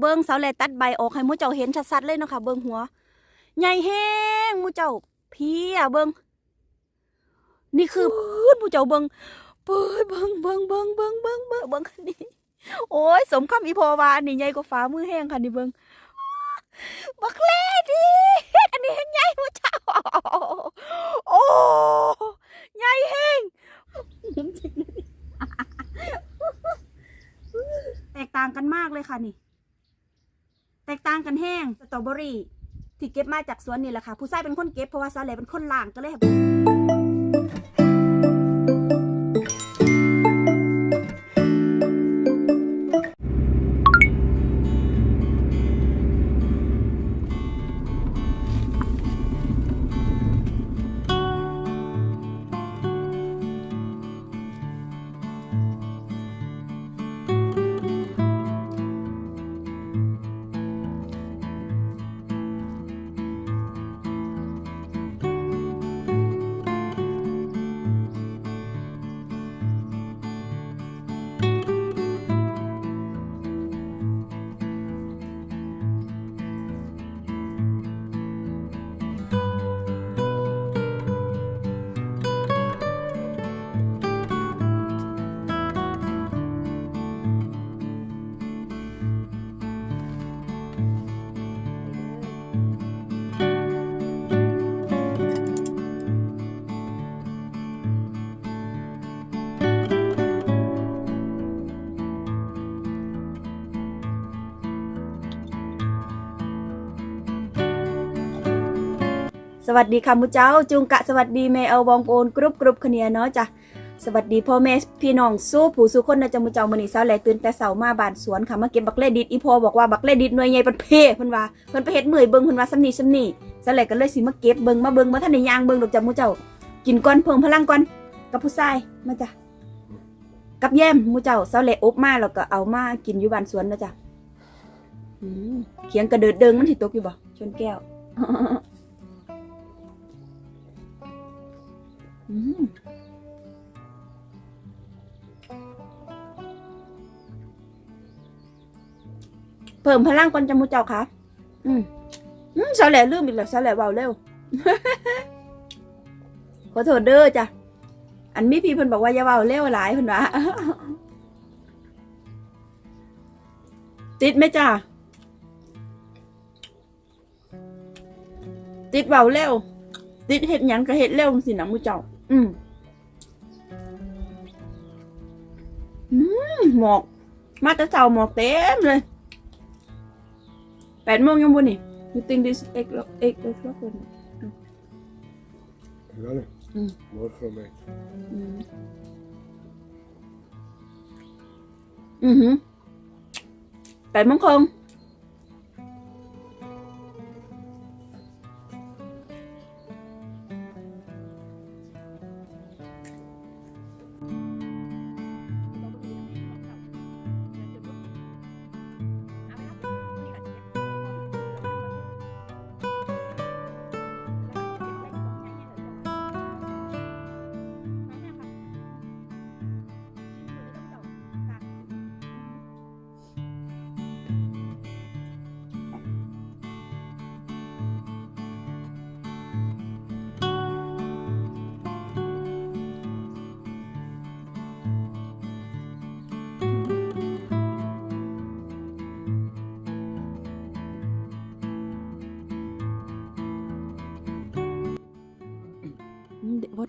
เบิ้งเสาเลตัดใบออกให้มูเจ้าเห็นชัดๆเลยนะคะเบิ้งหัว ใหญ่แห้งมูเจ้าพี่อะเบิ้งนี่คือปื้มูเจ้าเบิ้งปื้ดเบิ้งเบิ้งเบิ้งเบิ้งเบิ้งเบิ้งเบิ้งนี่โอ้ยสมคำอีพอวาอันนี้ใหญ่กว่าฝ่ามือแห้งค่ะนี่เบิ้งบักเล่ดิอันนี้แห้งใหญ่มูเจ้าโอ้ใหญ่แห้งแตกต่างกันมากเลยค่ะนี่ แตกต่างกันแห้งสตรอเบอรี่ที่เก็บมาจากสวนนี่แหละค่ะ ผู้ชายเป็นคนเก็บเพราะว่าซาเลเป็นคนล่างก็เลย สวัสดีค่ะมุเจ้าจุงกะสวัสดีแม่เอาบองโอนกรุบกรุบขเนียเนาะจ้ะสวัสดีพ่อแม่พี่น้องสู้ผู้สู้คนนะจมุเจ้ามือนีเช้าแหลตื่นแต่เช้ามาบานสวนค่ะมาเก็บบักเล่ดิดอีพอบอกว่าบักเล่ดิดหน่วยใหญ่เป็นเพเพิ่นว่าเพิ่นไปเฮ็ดเมื่อยเบิ่งเพิ่นว่าซำนี้ซำนีเช้าแหลก็เลยสิมาเก็บเบิ่งมาเบิ่งมาทันได้ย่างเบิ่งดอกจมุเจ้า กินก่อนเพิ่มพลังก่อนกับผู้ชายมาจ้ะกับแยมมุเจ้าเช้าแหลอบมาแล้วก็เอามากินอยู่บานสวนนะจ้ะเขียงกระเดิดเดิงมันสิตกอยู่บ่ชนแก้ว พิ่มพลังก่อนจะมูเจ้าค่ะ อืมอืมสาแหล่ลืมอีกแล้วสาแหล่เบาเร็ว ขอโทษเด้อจ้ะ อันมีพี่เพิ่นบอกว่าอย่าเบาเร็วหลายเพิ่นว่าติดไหมจ้ะ ติดเบาเร็ว ติดเห็ดหยังก็เห็ดเร็วสินะมูเจ้า อืมอืมหมอก มาแต่เช้าหมอกเต็มเลย แปดโมงยังบนนี่ you think this egg lock egg lock lock บน Gerne. Mm. Mooi gemerkt. Mm. Mhm. Mm Bij mijn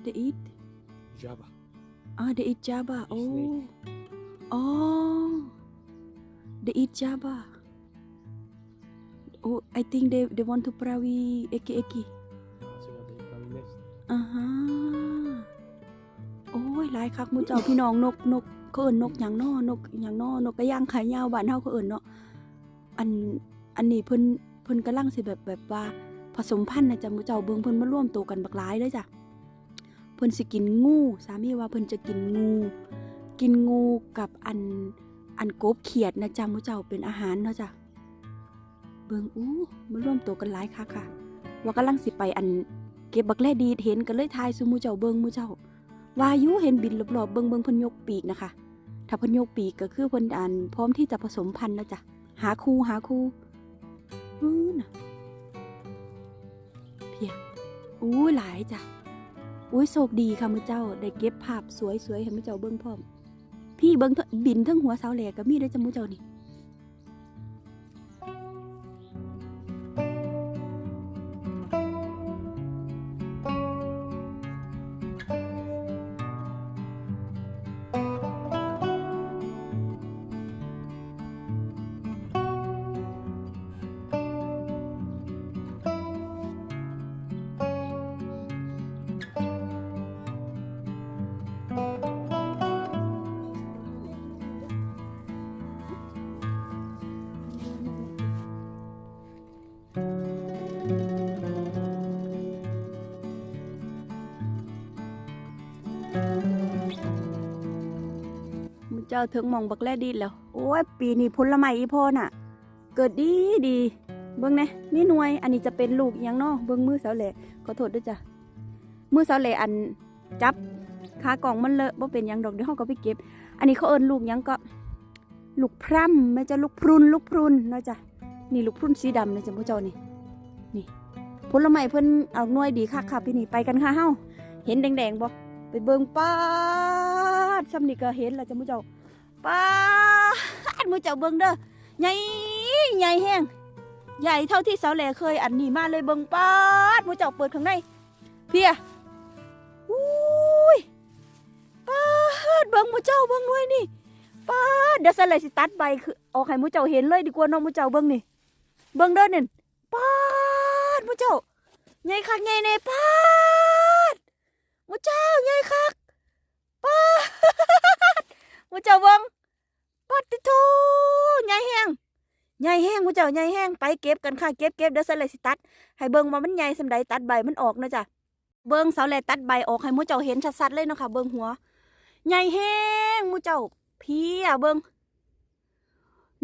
they eat Java. ah they eat java oh Snake. oh they eat java oh I think they they want to prawi eki eki So you have the Italian nest. อ่าฮะโอ้ยหลายคักหมูเจ้าพี่น้องนกนกเขาเอิ้นนกหยังน้อนกหยังน้อนกกระย่างขายยาวบ้านเฮาเขาเอิ้นเนาะอันอันนี้เพิ่นเพิ่นกำลังสิแบบแบบว่าผสมพันธุ์นะจ๊ะหมูเจ้าเบิ่งเพิ่นมาร่วมตัวกันบักหลายเลยจ้ะ เพิ่นสิกินงู สามีว่าเพิ่นจะกินงู กินงูกับอันอันกบเขียดนะจ๊ะมูเจ้าเป็นอาหารเนาะจ้ะเบิงอู้มาร่วมตัวกันหลายคักค่ะ ว่ากำลังสิไปอันเก็บบักแลดีเห็นกันเลยทายซูมูเจ้าเบิงมูเจ้าวายุเห็นบินรอบๆเบิงเบิงเพิ่นยกปีกนะคะ ถ้าเพิ่นยกปีกก็คือเพิ่นอันพร้อมที่จะผสมพันธุ์แล้วจ้ะหหาคู่หาคู่อื้อน่ะเพียอู้หลายจ้ะ อุ้ยโชคดีค่ะมือเจ้า ได้เก็บภาพสวยๆให้มือเจ้าเบิ้งพร้อม พี่เบิ้งบินทั้งหัวเสาแหลกก็มีได้จมูกเจ้านี่ จ้าถึงมองบักแลดีแล้ว โอ้ยปีนี้ผลไม้อีพ่อน่ะ เกิดดีดี เบิ่งแหน่นี่หน่วย อันนี้จะเป็นลูกยังเนาะเบิ่งมือเสาแหล่ขอโทษด้วยจ้ะมือเสาแหล่อันจับขากล่องมันเลอะบ่เป็นยังดอกเดี๋ยวเฮาก็ไปเก็บ อันนี้เขาเอินลูกยังก็ลูกพร่ำแม่จะลูกพรุนลูกพรุนเนาะจ้ะนี่ลูกพรุนสีดำนะจ้ะพวกเจ้านี่นี่ผลไม้เพิ่นเอาหน่วยดีคักค่ะพี่นี่ไปกันค่ะเฮาเห็นแดงๆบ่ไปเบิ่งป้าดซ้ำนี่ก็เห็นแล้วจ้ะมูเจ้า ป้าดมูเจ้าเบิ่งเด้อใหญ่ใหญ่แห้งใหญ่เท่าที่สาวแหล่เคยอันนี้มาเลยเบิ่งป้าดมูเจ้าเปิดข้างในเพียอุ้ยป้าดเบิ่งมูเจ้าเบิ่งหน่วยนี่ป้าดเดี๋ยวสาวแหล่สิตัดใบคือออกให้มูเจ้าเห็นเลยดีกว่าน้องมูเจ้าเบิ่งนี่เบิ่งเด้อนี่ป้าดมูเจ้าใหญ่คักใหญ่แน่ป้าดมูเจ้าใหญ่คักป้าด มูเจ้าเบิ่งปัดติโทใหญ่แห้งใหญ่แห้งมูเจ้าใหญ่แห้งไปเก็บกันค่ะเก็บเก็บเดี๋ยวเสาเลสิตัด ให้เบิ่งว่ามันใหญ่สำใดตัดใบมันออกนะจ๊ะเบิ่งเสาเลตัดใบออกให้มูเจ้าเห็นชัดๆเลยเนาะค่ะเบิ่งหัวใหญ่แห้งมูเจ้าพี่อะเบิ่ง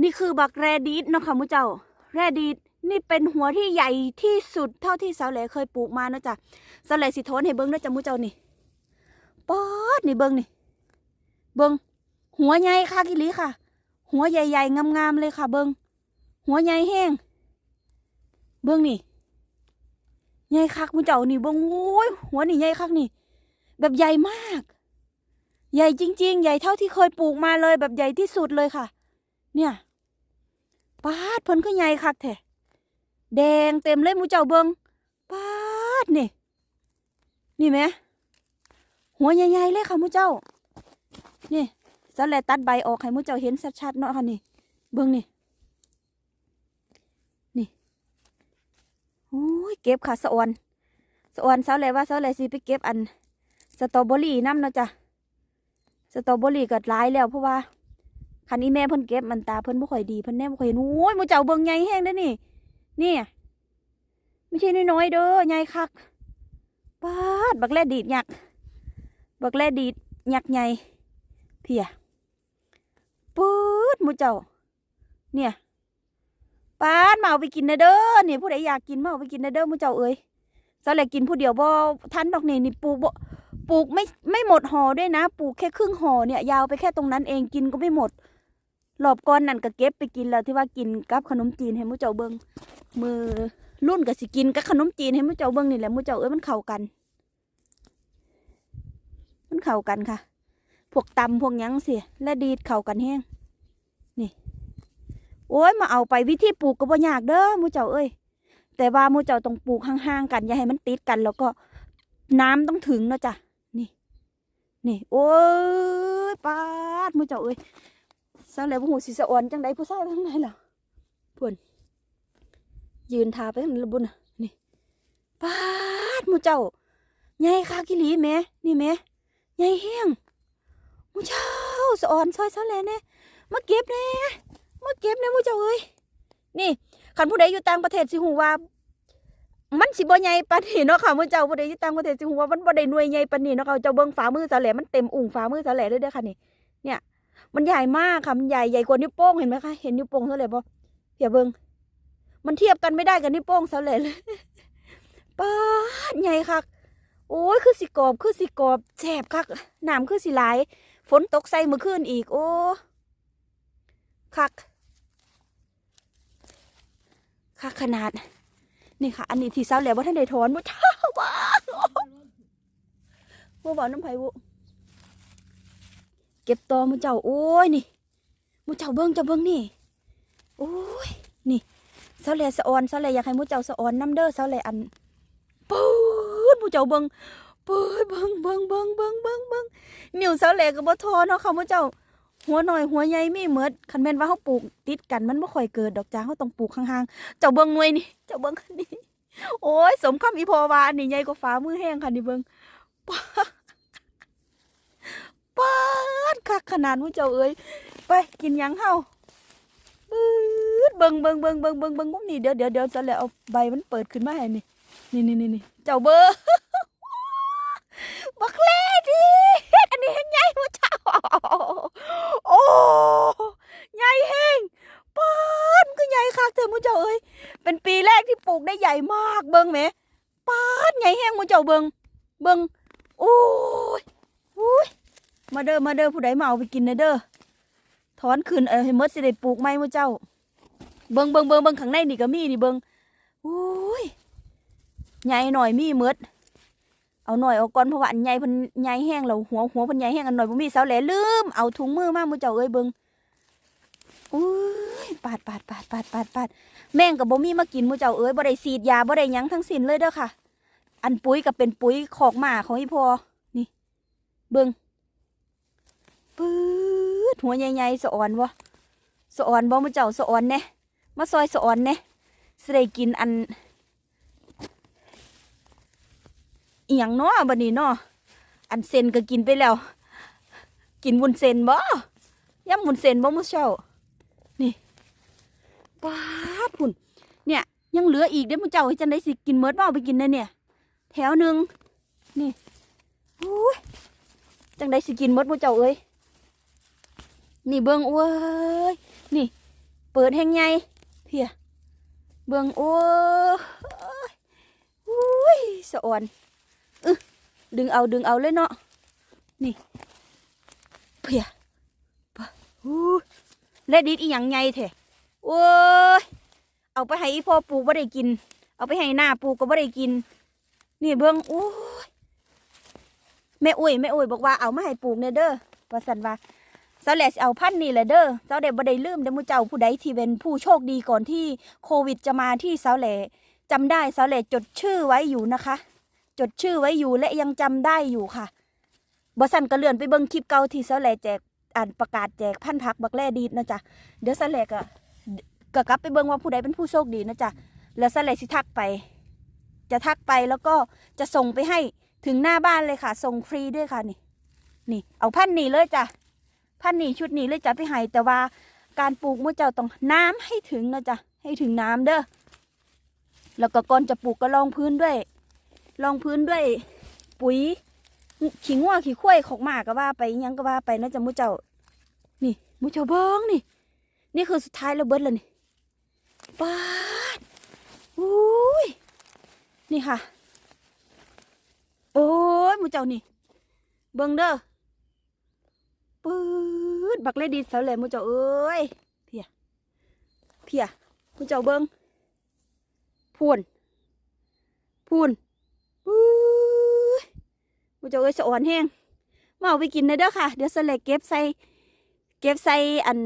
นี่คือบักแรดีดเนาะค่ะมูเจ้า แรดีดนี่เป็นหัวที่ใหญ่ที่สุดเท่าที่เสาเหลเคยปลูกมานะจ๊ะสไลด์สิทนให้เบิ้งนะจ๊ะมูเจ้านี่ป๊อดนี่เบิ้งนี่ เบิ้ง หัวใหญ่ค่ะกิลีค่ะ หัวใหญ่ๆงามๆเลยค่ะ เบิ้งหัวใหญ่แห้งเบิ้งนี่ใหญ่คักมูเจ้านี่เบิ้งโอ้ยหัวนี่ใหญ่คักนี่ แบบใหญ่มาก ใหญ่จริง ๆ ใหญ่เท่าที่เคยปลูกมาเลย แบบใหญ่ที่สุดเลยค่ะ เนี่ยปาดเพิ่นก็ใหญ่คักแท้แดงเต็มเลยมูเจ้าเบิ้งปาดนี่ นี่ไหมหัวใหญ่ๆเลยค่ะมูเจ้า นี่ สแลตัดใบออกให้มูเจ้าเห็นชัดๆเนาะค่ะนี่เบิ่งนี่นี่โอ้ยเก็บค่ะสะออนสะออนสาวแลว่าสาวแลสิไปเก็บอันสตรอเบอรี่น้ำเนาะจ้ะสตรอเบอรี่เก็หลายแล้วเพราะว่าคันนี้แม่เพิ่นเก็บมันตาเพิ่นบ่ค่อยดีเพิ่นแน่บ่ค่อยเห็นโอ้ยมูเจ้าเบิ่งใหญ่แห้งเด้อนี่นี่ไม่ใช่น้อยๆเด้อใหญ่คักปาดบักแลดีดยักบักแลดีดยักใหญ่เพีย ปื๊ดมูเจ้า เนี่ยปาดมาเอาไปกินนะเด้อเนี่ยผู้ใดอยากกินมาเอาไปกินนะเด้อมูเจ้าเอ้ยสาเหลกินผู้เดียวบ่ทันดอกนี่นี่ปลูกบ่ปลูกไม่ไม่หมดห่อด้วยนะ ปลูกแค่ครึ่งห่อเนี่ย ยาวไปแค่ตรงนั้นเองกินก็ไม่หมดรอบก่อนนั่นก็เก็บไปกินแล้วที่ว่ากินกับขนมจีนให้มูเจ้าเบิงมือรุ่นก็สิกินกับขนมจีนให้มูเจ้าเบิ่งนี่แหละมูเจ้าเอ้ยมันเข้ากัน มันเข้ากันค่ะ พวกตำพวกยังสียและดีดเข้ากันแห้งนี่โอ้ยมาเอาไปวิธีปลูกก็บ่ยากเด้อมูเจ้าเอ้ยแต่ว่ามูเจ้าต้องปลูกห่างๆกันอย่าให้มันติดกันแล้วก็น้ำต้องถึงนะจ้ะนี่ นี่ โอ้ยปาดมูเจ้าเอ้ยซะแล้วบ่ฮู้สิสะอ่อนจังไดผู้ชายทางไหนล่ะยืนทาไปทางนั้นละบุนนี่ปาดมูเจ้าใหญ่คากิลีแม่นี่แม่ใหญ่แห้ง มูเจ้าสอ่อนซอยซะแลแน่มาเก็บแน่มาเก็บแน่มูเจ้าเอ้ยนี่คันผู้ใดอยู่ต่างประเทศสิฮู้ว่ามันสิบ่ใหญ่ปานนี้เนาะค่ะมูเจ้าผู้ใดอยู่ต่างประเทศสิฮู้ว่ามันบ่ได้หน่วยใหญ่ปานนี้เนาะค่ะเจ้าเบิ่งฝ่ามือซะแหลมันเต็มอุ่งฝ่ามือซะแหลเลยเด้อค่ะนี่ เนี่ย มันใหญ่มากค่ะมันใหญ่ใหญ่กว่านิ้วโป้งเห็นไหมคะเห็นนิ้วโป้งซะแหลบ่อย่าเบิ่งมันเทียบกันไม่ได้กับนิ้วโป้งเสาเหลเลยป้าใหญ่คักโอ้ยคือสิกรอบคือสิกรอบแฉบคักน้ำคือสิหล ฝนตกใส่เมื่อคืนอีก โอ้คักค่ะขนาด นี่ค่ะ อันนี้ที่เศร้าแล้วว่าท่านได้ถอนบ่เท่าว้าบ่บอกน้ำไผ่บุเก็บตอมูเจ้าโอ้ยนี่มูเจ้าเบิ้งเจ้าเบิ้งนี่โอ้ยนี่เศร้าแลสะออนเศร้าแลอยากให้มูเจ้าสะออนน้ำเด้อเศร้าแลอันปื๊ดมูเจ้าเบิ้ง ปื๊ดเบิ้งเบิ้งเบิ้งเบิ้งเบิ้งเบิ้งนิ้วเศร้าแลก็บ่ทอเนาะค่ะมูเจ้า หัวหน่อยหัวใหญ่มีเมือดคันแม่นว่าเฮาปลูกติดกันมันบ่ค่อยเกิดดอกจ้าเฮาต้องปลูกห่างๆเจ้าเบิ่งหน่วยนี่เจ้าเบิ่งอันนี้โอ้ยสมคำอีพอวานนี้ใหญ่กว่าฟ้ามือแห้งค่ะนี่เบิ่งป๊าดป๊าดคักขนาดมู้เจ้าเอ้ยไปกินยังเฮาปื๊ดเบิ่งเบิ่งเบิ่งเบิ่งเบิ่งเบิ่งนี่เดี๋ยวเดี๋ยวเดี๋ยวจะแล้วเอาใบมันเปิดขึ้นมาให้นี่นี่นี่นี่เจ้าเบิ่ง บักเล่ดิอันนี้ใหญ่มู้เจ้าโอ้ใหญ่แห้งปานก็ใหญ่คักเถอะมูเจ้าเอ้ยเป็นปีแรกที่ปลูกได้ใหญ่มากเบิ่งแหมปานใหญ่แห้งมูเจ้าเบิ่งเบิ่งโอ้ยอุ้ยมาเด้อมาเด้อผู้ใดมาเอาไปกินนะเด้อถอนขึ้นเออให้หมดสิได้ปลูกไหมมูเจ้า เบิ่งเบิ่งเบิ่งเบิ่งข้างในนี่ก็มีนี่เบิ่งอุ้ยใหญ่หน่อยมีหมด เอาหน่อยเอาก่อนเพราะว่าอันใหญ่เพิ่นใหญ่แห้งแล้วหัวหัวเพิ่นใหญ่แห้งอันหน่อยบ่มีเสาแหลลืมเอาถุงมือมามู่เจ้าเอ้ยเบิ่งอุ้ยปาดปาดปาดปาดปาดปาดแม่งก็บ่มีมากินมู่เจ้าเอ้ยบ่ได้ฉีดยาบ่ได้หยังทั้งสิ้นเลยเด้อค่ะ อันปุ๋ยก็เป็นปุ๋ยคอกหมาของอีพอนี่ เบิ่งปื๊ดหัวใหญ่ๆสะอ่อนบ่สะอ่อนบ่มู่เจ้าสะอ่อนแน่มาซอยสะอ่อนแน่สิได้กินอัน อียงเนาะบัดนี้เนาะอันเซนก็กินไปแล้ว กินวุ้นเซนบ่ย่ำวุ้นเซนบ่มื้อเช้า นี่ป้าดพุ่นเนี่ย ยังเหลืออีกเด้อมื้อเจ้าให้จังได๋สิกินเมิดบ่เอาไปกินเด้เนี่ย แถวหนึ่งนี่โอ้ยจังได๋สิกินเมิดมื้อเจ้าเอ้ยนี่เบิ่งโอ้ยนี่ เปิดแห่งใหญ่เพียเบิ่งโอ้ยอุ้ยสะอ่อน ดึงเอาดึงเอาเลยเนาะนี่เพียปะฮู้และดิดอีหยังไงแท้โอ้ยเอาไปให้พ่อปลูกบ่ได้กิน เอาไปให้หน้าปลูกก็บ่ได้กิน นี่เบิ่งโอ้ยแม่อุ้ยแม่อุ้ยบอกว่าเอามาให้ปลูกเนี่ยเด้อว่าสันว่าเสาแหลสเอาพันนี่แหละเด้อเสาแหล่บ่ได้ลืมเด้อหมู่เจ้าผู้ใดที่เป็นผู้โชคดีก่อนที่โควิดจะมาที่เสาแหล่จำได้เสาแหล่จดชื่อไว้อยู่นะคะ จดชื่อไว้อยู่และยังจำได้อยู่ค่ะบอสันก็เลื่อนไปเบิ่งคลิปเก่าที่เสาแหลแจกอ่านประกาศแจกพันพักบักแล่ดีดนะจ๊ะเดี๋ยวเสาแหลก็ก็กลับไปเบิ่งว่าผู้ใดเป็นผู้โชคดีนะจ๊ะแล้วเสาแหลสิทักไป จะทักไปแล้วก็จะส่งไปให้ถึงหน้าบ้านเลยค่ะ ส่งฟรีด้วยค่ะนี่ นี่ เอาพันนี่เลยจ้ะพันนี่ชุดนี้เลยจ้ะไปให้แต่ว่าการปลูกมื่อเจ้าต้องน้ำให้ถึงนะจ๊ะให้ถึงน้ำเด้อแล้วก็ก่อนจะปลูกก็รองพื้นด้วย รองพื้นด้วยปุ๋ยขี้งัวขี้ข้วยของหมาก็ว่าไปยังก็ว่าไปนะจ๊ะมูเจ้า นี่มูเจ้าเบิ้งนี่ นี่คือสุดท้ายแล้วเบิดแล้วนี่ปาดอุ้ยนี่ค่ะ โอ้ยมูเจ้านี่ เบิ้งเด้อปื๊ดบักเลดีเสาเลยมูเจ้าเอ้ยเพียเพียมูเจ้าเบิ้งพูนพูน มูเจะเอ้ยสะอ่อนแห้งมาเอาไปกินเลยเด้อค่ะ เดี๋ยวสเลกเก็บใส่ เก็บใส่อัน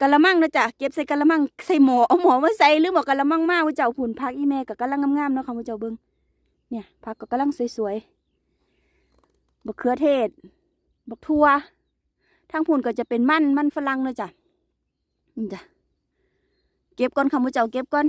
กะละมังนะจ๊ะเก็บใส่กะละมังใส่หมอเอาหมอมาใส่หรือหมอกะละมังมามูเจ้าผุนพักอีแม่กับกะลังงามๆเนาะค่ะมูเจ้าเบิ้งเนี่ยพักกับกะลังสวยๆบักเขือเทศบักทั่วทางผุนก็จะเป็นมันมันฝรั่งเนะจ๊ะนี่จ้ะเก็บก่อนค่ะมูเจ้าเก็บก่อน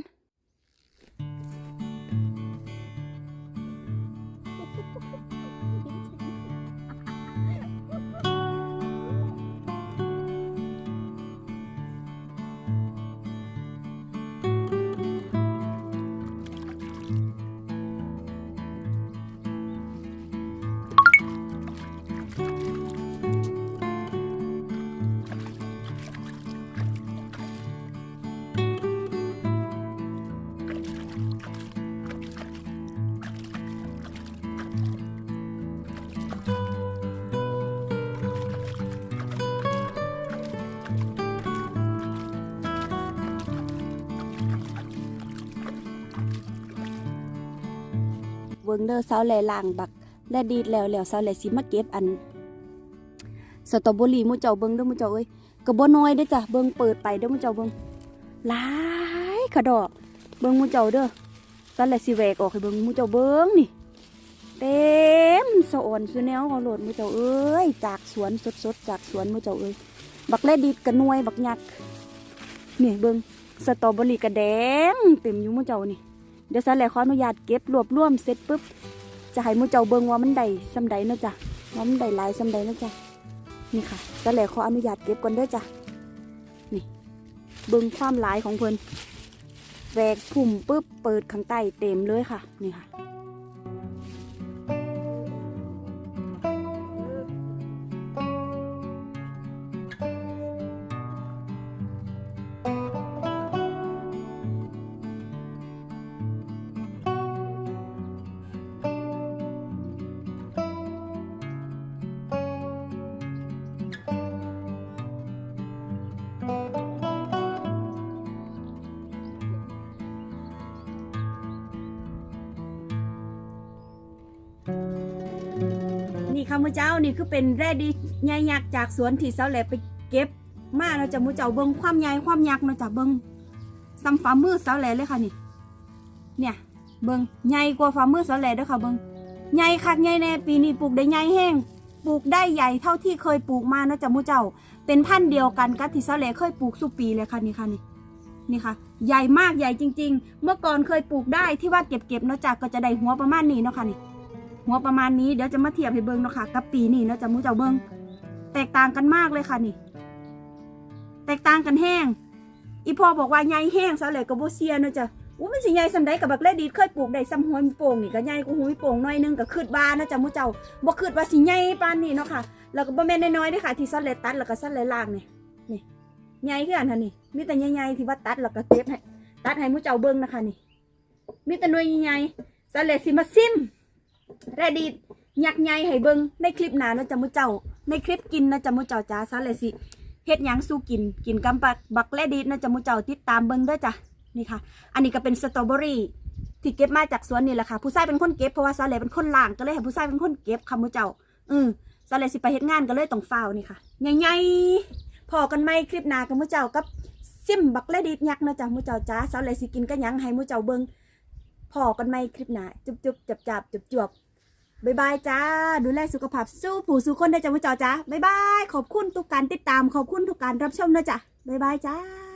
บิ่งเด้อเสาแหล่ล่างบักและดีดแล้วแล้วเสาแหล่สิมาเก็บอันสตรอเบอรี่มูเจ้าเบิ่งเด้อมูเจ้าเอ้ยก็บ่น้อยเด้อจ้ะเบิ่งเปิดไปเด้อมูเจ้าเบิ่งหลายขะดอกเบิ่งมูเจ้าเด้อเสาแหล่สิแหวกออกให้เบิ่งมูเจ้าเบิ่งนี่เต็มสะอ่อนสุแนวเอาโหลดมูเจ้าเอ้ยจากสวนสดๆจากสวนมูเจ้าเอ้ยบักและดีดกระนวยบักยักนี่เบิ่งสตรอเบอรี่กระแดงเต็มอยู่มูเจ้านี่ เดี๋ยวสันแหละขออนุญาตเก็บรวบรวมเสร็จปุ๊บจะให้มูเจ้าเบิงว่ามันได้ซำใดเนาะจ้ะว่ามันได้ลายซำใดเนาะจ้ะนี่ค่ะสันแหละขออนุญาตเก็บก่อนเด้อจ้ะนี่เบิงความลายของเพิ่นแหวกผุ่มปุ๊บเปิดข้างใต้เต็มเลยค่ะนี่ค่ะ มือเจ้านี่คือเป็นแร่ดีใหญ่ยักษ์จากสวนที่เสาแหลไปเก็บ มาเนาจะมือเจ้าเบิ่งความใหญ่ความยักษ์เนาจ้ะเบิ่งซ้ำฝ่ามือเสาแหลเลยค่ะนี่ เนี่ย เบิ่งใหญ่กว่าฝ่ามือเสาแหลเด้อค่ะเบิ่งใหญ่คักใหญ่แน่ปีนี้ปลูกได้ใหญ่แห้งปลูกได้ใหญ่เท่าที่เคยปลูกมาเนาะจ้ะมือเจ้า เป็นพันธุ์เดียวกันกับที่เสาแหลเคยปลูกสุปีเลยค่ะนี่ค่ะนี่นี่ค่ะ ใหญ่มากใหญ่จริง ๆ เมื่อก่อนเคยปลูกได้ที่ว่าเก็บๆเนาะจ้ะก็จะได้หัวประมาณนี้เนาะค่ะนี่ หัวประมาณนี้เดี๋ยวจะมาเทียบให้เบิ้งเนาะค่ะกับปีนี้เนาะจะมูเจ้าเบิ้งแตกต่างกันมากเลยค่ะนี่ แตกต่างกันแห้ง อีพอบอกว่าใหญ่แห้งซะเลยกับโบเซียเนาะจ้ะอู้มันสิใหญ่สำใดกับบักเลดีดเคยปลูกได้ซ้ำหัวมีโป่งนี่ก็ใหญ่กว่าหัวมีโป่งหน้อยนึงก็คืดบ้านเนาะจ้ะมูเจ้าบ่คืดว่าสิใหญ่ปานนี้เนาะค่ะ แล้วก็บ่แม่นน้อยๆด้อค่ะ ที่ซัดเลยตัดแล้วก็ซัดเลยล่างนี่นี่ใหญ่คือกันค่ะนี่มีแต่ใหญ่ๆที่ว่าตัดแล้วก็เก็บให้ตัดให้มูเจ้าเบิ้งนะคะนี่มีแต่หน่วยใหญ่ๆซัดเลยสิมาซิม แรดีดยักษ์ใหญ่ให้เบิงในคลิปหนาเนาะจ้ะมุเจ้า ในคลิปกินนะจ้ะมุเจ้าจ้าซาเลยสิเฮ็ดหยังสู้กิน กินกำปักบักแรดีดนะจ้ะมุเจ้าติดตามเบิงเด้อจ้ะนี่ค่ะ อันนี้ก็เป็นสตรอเบอรี่ที่เก็บมาจากสวนนี่แหละค่ะ ผู้ชายเป็นคนเก็บเพราะว่าซาเลเป็นคนล่างก็เลยให้ผู้ชายเป็นคนเก็บค่ะมุเจ้าอือซาเลสิไปเฮ็ดงานก็เลยต้องฝ้าวนี่ค่ะใหญ่ๆพอกันไหมคลิปหน้ากับมุเจ้ากับซิมบักแรดีดยักษ์นะจ้ะมุเจ้าจ้าซาเลยสิกินก็ยังให้มุเจ้าเบิง พอกันไหมคลิปหน้าจุบจุบจับจับจุบจุบบายบายจ้า ดูแลสุขภาพสู้ผู้สู้คนได้จ้ามุจอจ้าบายบาย ขอบคุณทุกการติดตาม ขอบคุณทุกการรับชมนะจ้ะบายบายจ้า